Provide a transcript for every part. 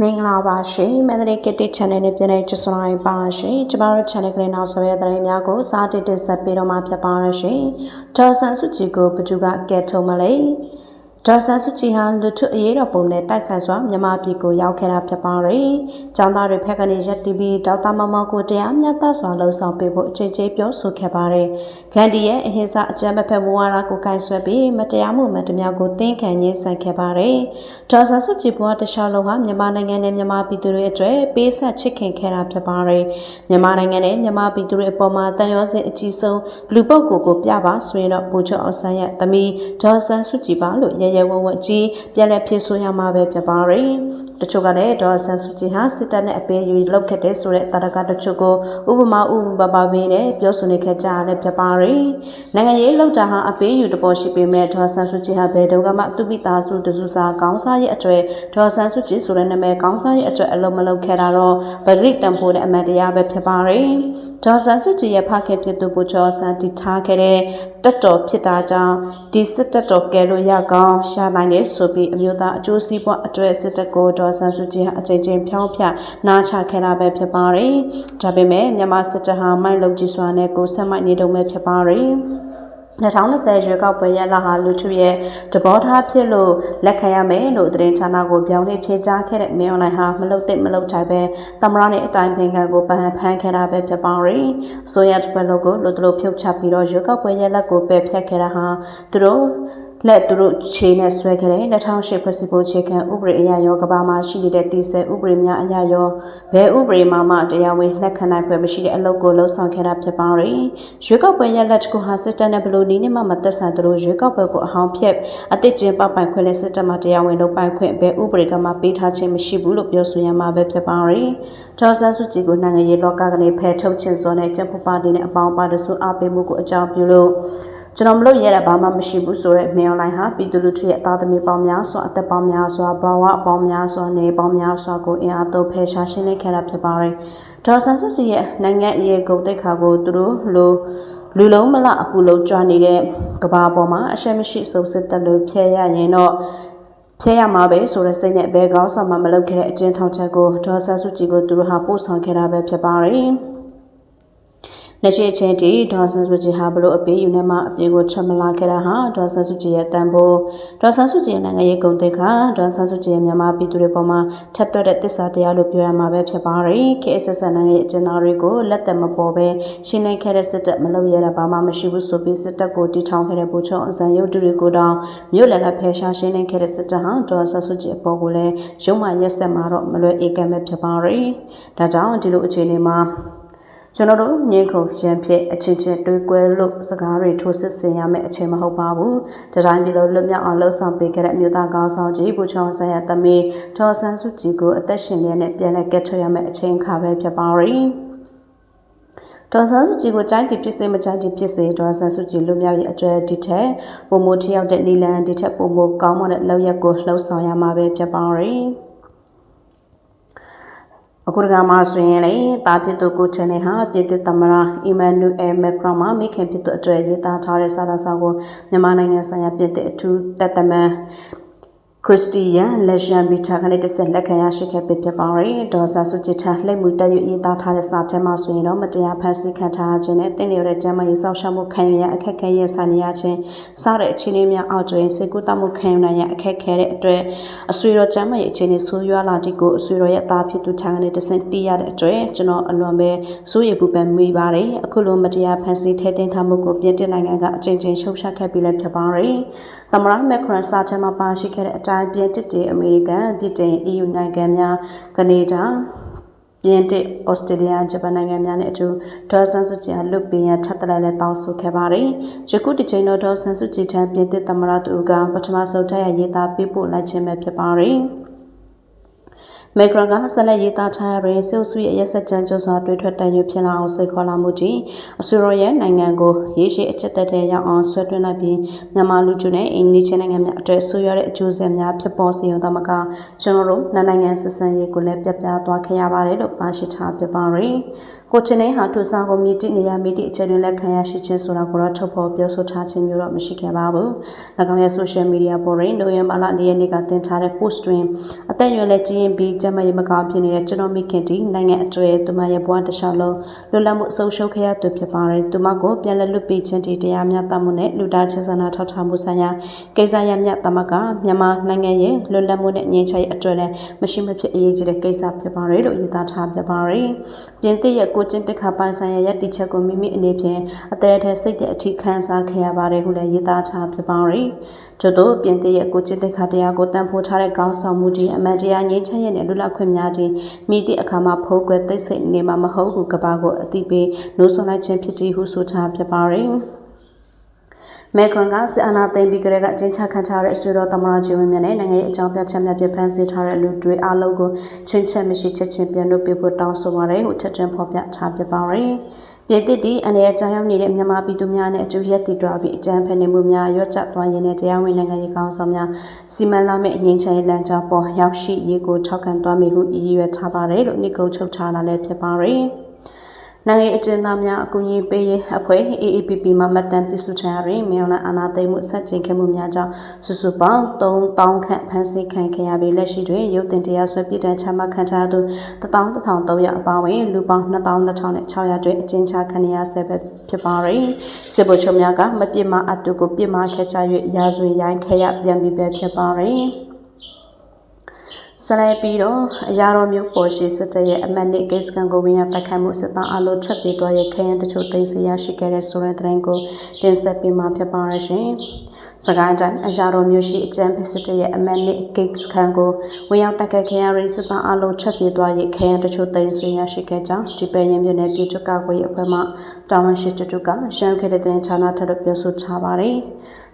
မင်္ဂလာပါရှင်မန္တလေး Kitty Channel နဲ့ပြန်လည်ကြိုဆိုလိုက်ပါရှင်ကျမတို့ channel ကလေးနောက်ဆက်ရတဲ့များကိုစားတစ်တစ်ဆက်ပေးတော့မှာဖြစ်ပါရရှင်ဒေါ်ဆန်စုကြည်ကိုဘသူကကဲထုံမလဲ ဒေါ်ဆန်စုကြည်ဟာလူထုအရေးတော်ပုံနဲ့တိုက်ဆိုင်စွာမြန်မာပြည်ကိုရောက်ခဲ့တာဖြစ်ပါတယ်။ကျောင်းသားတွေဖက်ကနေရက်တီဗီဒေါက်တာမမောင်ကိုတရားမျှတစွာလှုံ့ဆော်ပေးဖို့အချိန်ချင်းပြောဆိုခဲ့ပါတယ်။ဂန္ဒီရဲ့အဟိစအကြမ်းမဖက်ဝါဒကိုကင်ဆွဲပြီးမတရားမှုမှန်တများကိုတင်းခံရင်းဆိုင်ခဲ့ပါတယ်။ဒေါ်ဆန်စုကြည်ဘဝတခြားလုံးဟာမြန်မာနိုင်ငံနဲ့မြန်မာပြည်သူတွေအတွက်ပေးဆက်ချစ်ခင်ခဲ့တာဖြစ်ပါတယ်။မြန်မာနိုင်ငံနဲ့မြန်မာပြည်သူတွေအပေါ်မှာတန်ရောစင်အကြီးဆုံးလူပုဂ္ဂိုလ်ကိုပြပါဆိုရင်တော့ဗိုလ်ချုပ်အောင်ဆန်းရဲ့သမီးဒေါ်ဆန်စုကြည်ပါလို့ရရဲဝဝကြီးပြန်လည်ဖြစ်ဆိုရမှာပဲဖြစ်ပါတယ်။တချို့ကလည်းဒေါ်ဆန်စုကြည်ဟာစစ်တပ်နဲ့အပေးယူလောက်ခဲ့တဲ့ဆိုတဲ့တာရကတချို့ကိုဥပမာဥပမာပေးနဲ့ပြောဆိုနေခဲ့ကြရတဲ့ဖြစ်ပါတယ်။နိုင်ငံရေးလောက်တာဟာအပေးယူတပေါ်ရှိပေမဲ့ဒေါ်ဆန်စုကြည်ဟာဘယ်တော့မှသူ့မိသားစုတစုစာကောင်းစားရဲ့အတွေ့ဒေါ်ဆန်စုကြည်ဆိုတဲ့နာမည်ကောင်းစားရဲ့အတွေ့အလုံးမလုံးခဲ့တာတော့ဗဂရိတန်ဖိုးတဲ့အမှန်တရားပဲဖြစ်ပါတယ်။ဒေါ်ဆန်စုကြည်ရဲ့ဖခင်ဖြစ်သူဗိုလ်ချုပ်ဆန်တီထားခဲ့တဲ့တက်တော်ဖြစ်တာကြောင့်ဒီစစ်တပ်တော်ကဲလို့ရကောင်းရှာနိုင်တယ်ဆိုပြီးအမျိုးသားအကျိုးစီးပွားအတွက်စစ်တပ်ကိုဒေါ်ဆန်စုကြည်ဟာအကြိမ်ကြိမ်ဖြောင်းဖြနားချခဲ့တာပဲဖြစ်ပါတယ်။ဒါပေမဲ့မြန်မာစစ်တပ်ဟာမိုက်လုံကြီးစွာနဲ့ကိုဆက်မိုက်နေတုံးပဲဖြစ်ပါတယ်။2020ရွေးကောက်ပွဲရလဟာလူထုရဲ့တဘောထားဖြစ်လို့လက်ခံရမယ်လို့သတင်းဌာနကိုပြောင်းလဲဖြေကြားခဲ့တဲ့မင်းအွန်လိုင်းဟာမလုတ်တဲ့မလုတ်တိုင်းပဲသမရနဲ့အတိုင်းပင်ခံကိုပန်းဖမ်းခဲ့တာပဲဖြစ်ပါရီဆိုရတ်ဘလော့ကိုလူတို့ဖြုတ်ချပြီးတော့ရွေးကောက်ပွဲရလက်ကိုပယ်ဖျက်ခဲ့တာဟာသူတို့ လက်သူတို့ခြေနဲ့ဆွဲခဲ့တဲ့2008ဖွဲ့စည်းပုံခြေခံဥပဒေအရရောကဘာမှာရှိနေတဲ့တည်ဆဲဥပဒေများအရရောဘယ်ဥပဒေမှမှတရားဝင်လက်ခံနိုင်ဖွယ်မရှိတဲ့အလုပ်ကိုလှုပ်ဆောင်ခဲ့တာဖြစ်ပါရီရွေးကောက်ပွဲရလက်တကူဟာစစ်တပ်နဲ့ဘလို့နီးနဲ့မှမသက်ဆိုင်သူတို့ရွေးကောက်ပွဲကိုအဟောင်းဖြက်အတစ်ကျင်းပပိုင်ခွင့်နဲ့စစ်တပ်မှတရားဝင်လုပ်ပိုင်ခွင့်ဘယ်ဥပဒေကမှပေးထားခြင်းမရှိဘူးလို့ပြောဆိုရမှာပဲဖြစ်ပါရီဒေါ်ဆန်စုကြည်ကိုနိုင်ငံရေးလောကကနေဖယ်ထုတ်ခြင်းစောနဲ့ကျပ်ဖပါတီနဲ့အပေါင်းပါတစုအားပေးမှုကိုအကြောင်းပြုလို့ ကျွန်တော်မလုပ်ရတဲ့ဘာမှမရှိဘူးဆိုတော့မြန်အွန်လိုင်းဟာပြည်သူလူထုရဲ့အသားသမီးပေါင်းများစွာအသက်ပေါင်းများစွာဘဝအပေါင်းများစွာနေပေါင်းများစွာကိုအင်အားသုံးဖယ်ရှားရှင်းလင်းခဲ့တာဖြစ်ပါတယ်။ဒေါ်ဆန်စုကြည်ရဲ့နိုင်ငံအရေးဂုဏ်သိက္ခာကိုသူတို့လိုလူလုံးမလအပူလုံးကြွနေတဲ့ကဘာပေါ်မှာအရှက်မရှိစုံစစ်တက်လို့ဖျက်ရရင်တော့ဖျက်ရမှာပဲဆိုတဲ့စိတ်နဲ့ဘယ်ကောင်းဆောင်မှမလုပ်ခဲ့တဲ့အကျဉ်းထောင်ချက်ကိုဒေါ်ဆန်စုကြည်ကိုသူတို့ဟာပို့ဆောင်ခဲ့တာပဲဖြစ်ပါတယ်။ လက်ရှိအချိန်ထိဒေါ်ဆန်စုကြည်ဟာဘလို့အပေးယူနေမှအပြေကိုချက်မလာခဲ့တာဟာဒေါ်ဆန်စုကြည်ရဲ့တန်ဖိုးဒေါ်ဆန်စုကြည်ရဲ့နိုင်ငံရေးဂုဏ်သိက္ခာဒေါ်ဆန်စုကြည်ရဲ့မြန်မာပြည်သူတွေပေါ်မှာထက်သွက်တဲ့တစ္ဆာတရားလို့ပြောရမှာပဲဖြစ်ပါတယ် KSS နိုင်ငံရဲ့အကျဉ်းသားတွေကိုလက်သက်မပေါ်ပဲရှင်းလင်းခဲ့တဲ့စစ်တပ်မလုပ်ရတာဘာမှမရှိဘူးဆိုပြီးစစ်တပ်ကိုတီထောင်ခဲ့တဲ့ဗိုလ်ချုပ်အစံရုပ်တုတွေကိုတောင်မြို့လယ်ကဖယ်ရှားရှင်းလင်းခဲ့တဲ့စစ်တပ်ဟာဒေါ်ဆန်စုကြည်အပေါ်ကိုလည်းရုံးမှရက်ဆက်မှာတော့မလွယ်အေကံပဲဖြစ်ပါတယ်ဒါကြောင့်ဒီလိုအခြေအနေမှာ ကျွန်တော်တို့ငင်းခုန်ရန်ဖြစ်အချင်းချင်းတွေးကွဲလို့စကားတွေထိုးစစ်ဆင်ရမယ့်အချိန်မဟုတ်ပါဘူး။ဒီတိုင်းပြည်လုံးလွတ်မြောက်အောင်လှုံ့ဆော်ပေးခဲ့တဲ့အမျိုးသားကောင်းဆောင်ကြီးဘူချောင်းဆန်းရဲ့သမီးထော်ဆန်းစုကြည်ကိုအသက်ရှင်လျက်နဲ့ပြန်လည်ကယ်ထုတ်ရမယ့်အချိန်အခါပဲဖြစ်ပါရီ။ဒေါ်ဆန်းစုကြည်ကိုကြိုက်တယ်ဖြစ်စေမကြိုက်တယ်ဖြစ်စေဒေါ်ဆန်းစုကြည်လူမျိုးရဲ့အကျွဲဒီထက်ပုံမိုထရောက်တဲ့နီလန်ဒီထက်ပုံမိုကောင်းမတဲ့လောက်ရက်ကိုလှုပ်ဆောင်ရမှာပဲဖြစ်ပါရီ။ အခုတကမှဆိုရင်လေတာဖြစ်သူကိုချန်နယ်ဟာပြည်သစ်သမ္မတအီမန်နူအယ်မက်ခရွန်မှမိခင်ဖြစ်သူအတွေ့ရေးသားထားတဲ့စာသားစာကိုမြန်မာနိုင်ငံဆိုင်ရာပြည်သစ်အထူးတက်တမန် ခရစ်စတီယန်လက်ရှန်ဘီတာကနေတဆက်လက်ခံရရှိခဲ့ပြီဖြစ်ပါတယ်။ဒေါ်ဆာစုချစ်ထားလှိမ့်မှုတက်ရွရေးသားထားတဲ့စာထဲမှာဆိုရင်တော့မတရားဖန်ဆီးခံထားခြင်းနဲ့တင်းလျော်တဲ့ကျန်းမာရေးစောင့်ရှောက်မှုခံယူရအခက်အခဲရဲ့ဆိုင်ရခြင်းစတဲ့အခြေအနေများအောက်တွင်စေကုသမှုခံယူနိုင်ရအခက်အခဲတဲ့အတွက်အဆွေတော်ကျန်းမာရေးအခြေအနေဆိုးရွားလာတဲ့ကိုအဆွေတော်ရဲ့သားဖြစ်သူထံကနေတဆင့်တီးရတဲ့အတွက်ကျွန်တော်အလွန်ပဲစိုးရိမ်ပူပန်မိပါတယ်။အခုလိုမတရားဖန်ဆီးထဲတင်ထားမှုကိုပြင်သစ်နိုင်ငံကအကြိမ်ကြိမ်ရှုတ်ချခဲ့ပြီးလည်းဖြစ်ပါတယ်။သမ္မတမက်ခရန်စာထဲမှာပါရှိခဲ့တဲ့အတိုင်းပြင်တစ်တေအမေရိကန်ဗြိတိန် EU နိုင်ငံများကနေဒါပြင်တစ်ဩစတြေးလျဂျပန်နိုင်ငံများနဲ့အတူဒေါ်ဆန်စုကြည်အလွတ်ပင်ရထပ်တလဲလဲတောင်းဆိုခဲ့ပါတယ်။ယခုတစ်ချိန်တော့ဒေါ်ဆန်စုကြည်ထံပြင်တစ်သမ္မတတူကပထမဆုံးထပ်ရရေးသားပေးပို့လိုက်ခြင်းပဲဖြစ်ပါတယ်။ မက်ဂရန်ကဆက်လက်ရေးသားထားရတဲ့ဆုစုရဲ့ရက်စက်ကြမ်းကြုတ်စွာတွေးထွက်တန်ရွဖြစ်လာအောင်စိတ်ခေါ်လာမှုကြီးအဆူရောရဲ့နိုင်ငံကိုရေးရှိအချက်တက်တဲ့ရောက်အောင်ဆွဲသွင်းလိုက်ပြီးမြန်မာလူကျူနဲ့အင်ဒီချင်းနိုင်ငံများအတွက်ဆူရတဲ့အကျိုးဆက်များဖြစ်ပေါ်စေရုံတမကကျွန်တော်တို့နိုင်ငံဆက်ဆံရေးကိုလည်းပြပြသွားခဲ့ရပါတယ်လို့ပါရှိထားပြပါရယ်ကိုချင်နေဟာထူဆာကိုမြည်တိနေရမိတိအခြေတွင်လက်ခံရရှိခြင်းဆိုတာကိုတော့ထုတ်ဖော်ပြောဆိုထားခြင်းမျိုးတော့မရှိခဲ့ပါဘူး။၎င်းရဲ့ social media ပေါ်တွင်နိုဝင်ဘာလ၄ရက်နေ့ကတင်ထားတဲ့ post တွင်အသက်အရွယ်လက်ကြီးရင်ပြီးကျကျန်းမာရေးမကောင်းဖြစ်နေတဲ့ကျွန်တော်မိခင်တီနိုင်ငံအကျွဲသူမရဲ့ဘဝတစ်လျှောက်လုံးလွတ်လပ်မှုအဆုံးရှုံးခဲ့ရသူဖြစ်ပါတယ်။သူမကိုပြန်လည်လွတ်ပေးခြင်းတီတရားမျှတမှုနဲ့လူသားချင်းစာနာထောက်ထားမှုဆိုင်ရာကိစ္စရပ်မြတ်သမကမြန်မာနိုင်ငံရဲ့လွတ်လပ်မှုနဲ့ငြိမ်းချမ်းရေးအတွက်လည်းမရှိမဖြစ်အရေးကြီးတဲ့ကိစ္စဖြစ်ပါတယ်လို့ရေးသားထားပြပါတယ်။ပြင်သစ်ရဲ့ကိုကျင့်တက္ခပိုင်ဆိုင်ရာရည်တည်ချက်ကိုမိမိအနေဖြင့်အသေးအထည်စိတ်တဲ့အထိခံစားခဲ့ရပါတယ်ဟုလည်းရေးသားထားပြပါတယ်။ကျတို့ပြင်သစ်ရဲ့ကိုကျင့်တက္ခတရားကိုတန်ဖိုးထားတဲ့ကောင်းဆောင်မှုကြီးအမှန်တရားငြိမ်းချမ်းရေးနဲ့လွတ်လပ်ခွင့်များခြင်းမိသည့်အခါမှာဖုံးကွယ်သိစိတ်နေမှာမဟုတ်ဟုကဘာကိုအတိပေးနှိုးဆွလိုက်ခြင်းဖြစ်သည်ဟုဆိုထားပြပါတယ်။မက်ခရွန်ကစစ်အာဏာသိမ်းပြီးကြတဲ့အကျဉ်းချခံထားတဲ့အဆွေတော်သမရဂျီဝင်မြနဲ့နိုင်ငံရေးအကြောင်းပြချက်များဖြင့်ဖမ်းဆီးထားတဲ့လူတွေအလုံးကိုချင်းချက်မရှိချက်ချင်းပြန်လွှတ်ပေးဖို့တောင်းဆိုပါရယ်ဟိုချက်ချင်းဖော်ပြထားပြပါရယ် ပြည်သစ်တီအနေနဲ့ကြောင်ရောက်နေတဲ့ မြန်မာပြည်သူများနဲ့အကျိုးရက်တည်တွားပြီး အကြံဖန်နေမှုများရွတ်ကျသွားရင်းနဲ့တရားဝင် နိုင်ငံရေးကောင်းဆောင်များ စီမံလာမယ့်အငြိမ်းချမ်းရေးလမ်းကြောင်းပေါ် ရောက်ရှိရေးကို ထောက်ခံသွားမယ်ဟု ရည်ရွယ်ထားပါတယ် လို့နှိကုတ်ချုပ်ထားတာလည်း ဖြစ်ပါရယ် နိုင်ငံအကျဉ်းသားများအကူအညီပေးရေးအဖွဲ့ AAPP မှမှတ်တမ်းပြုစုထားတွင်မြောင်နာအာနာသိမှုဆက်ကျင်ခဲ့မှုများကြောင့်စုစုပေါင်း3000ခန့်ဖမ်းဆီးခံခဲ့ရပြီးလက်ရှိတွင်ရုပ်တင်တရားစွဲပြစ်ဒဏ်ချမှတ်ခံထားသူ11300အပါအဝင်လူပေါင်း2600တွင်အကျဉ်းချခံရဆဲပဲဖြစ်ပါရယ်စစ်ဗိုလ်ချုပ်များကမပြစ်မအတူကိုပြစ်မှားခဲ့ကြ၍ရာဇဝရိုင်းခရပြန်ပြီးပဲဖြစ်ပါရယ် ဆလဲပြီးတော့အရာတော်မျိုးပေါ်ရှိစစ်တပ်ရဲ့အမတ်နစ်ဂိတ်စကန်ကိုဝင်ရောက်တိုက်ခိုက်မှုစစ်သားအလို့ထွက်ပြေးသွားရဲ့ခရမ်းတချို့သိမ်းဆရရှိခဲ့တဲ့ဆိုတဲ့သတင်းကိုတင်ဆက်ပေးမှာဖြစ်ပါရရှင်။စကိုင်းတိုင်းအရာတော်မျိုးရှိအကြမ်းဖက်စစ်တပ်ရဲ့အမတ်နစ်ဂိတ်စကန်ကိုဝင်ရောက်တိုက်ခိုက်ခဲ့ရတဲ့စစ်သားအလို့ထွက်ပြေးသွားရဲ့ခရမ်းတချို့သိမ်းဆရရှိခဲ့ကြောင်းဒီပဲရင်မြို့နယ်ပြည်ချုပ်ကောက်ွယ်အဖွဲ့မှတာဝန်ရှိသူကရှမ်းခဲ့တဲ့တင်ဌာနထပ်လို့ပြောဆိုထားပါတယ်။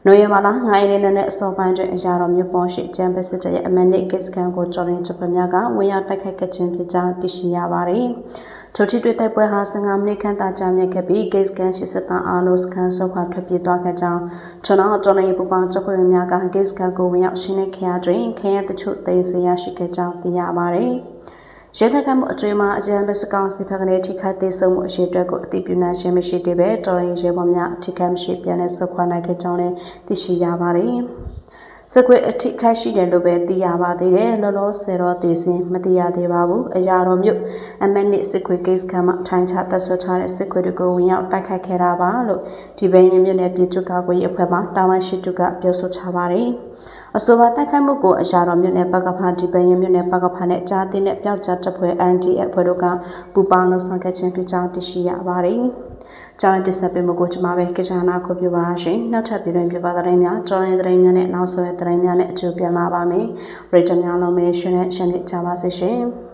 နိုဝင်ဘာလ9ရက်နေ့နဲ့အစောပိုင်းတွင်အရာတော်မြို့ပေါ်ရှိကျမ်းပစစ်တရဲ့အမန်နစ်ကစ်စကန်ကိုကျော်ရင်ဂျပန်များကဝင်ရောက်တိုက်ခိုက်ခဲ့ခြင်းဖြစ်ကြောင်းသိရှိရပါတယ်။ထိုထိတွေ့တိုက်ပွဲဟာ15မိနစ်ခန့်သာကြာမြင့်ခဲ့ပြီး gate scan ရှိစစ်သားအားလုံးစကန်ဆုတ်ခွာထွက်ပြေးသွားခဲ့ကြောင်းကျွန်တော်တော်နေပူပေါင်းချက်ခွေများက gate scan ကိုဝင်ရောက်ရှင်းလင်းခဲ့ရတွင်ခရတချို့သိမ်းဆရရှိခဲ့ကြောင်းသိရပါတယ်။ ရဲတပ်ကမှုအကျွေးမှာအကြံပေးစကောင်စီဖက်ကနေထိခိုက်သေးဆုံးမှုအရှိအတွက်ကိုအတိပြုနိုင်ခြင်းမရှိသေးပဲတော်ရင်ရဲဘော်များအထိခိုက်မရှိပြန်လည်ဆုတ်ခွာနိုင်ခဲ့ကြောင်းလည်းသိရှိရပါတယ်။ စကွေအထိခိုက်ရှိတယ်လို့ပဲသိရပါသေးတယ်လောလောဆယ်တော့သိစင်မသိရသေးပါဘူးအရာတော်မြို့အမနစ်စကွေ case ကမှထိုင်းချတပ်ဆွထားတဲ့စကွေတွေကိုဝင်ရောက်တိုက်ခိုက်ခဲ့တာပါလို့ဒီဘင်းရင်မြို့နယ်ပြည်သူ့ကာကွယ်ရေးအဖွဲ့မှတာဝန်ရှိသူကပြောဆိုထားပါတယ်။အဆိုပါတိုက်ခိုက်မှုကိုအရာတော်မြို့နယ်ပကဖာဒီပယင်မြို့နယ်ပကဖာနဲ့ကြားတင်တဲ့ပျောက်ကြားတပ်ဖွဲ့ RNDF အဖွဲ့တို့ကပူးပေါင်းလှုပ်ဆောင်ခဲ့ခြင်းဖြစ်ကြောင်းသိရှိရပါတယ်။ ကျောင်းတင်ဆက်ပေးမှုကိုကျွန်မပဲကိစ္စနာခုပြပါရှင်။နောက်ထပ်ပြည်တွင်ပြပါတဲ့များကျောင်းရင်တဲ့များနဲ့နောက်ဆွဲတဲ့များနဲ့အကျိုးပြန်လာပါမယ်။ရေတများလုံးပဲရှင်နဲ့ရှင်နဲ့ကြပါစေရှင်။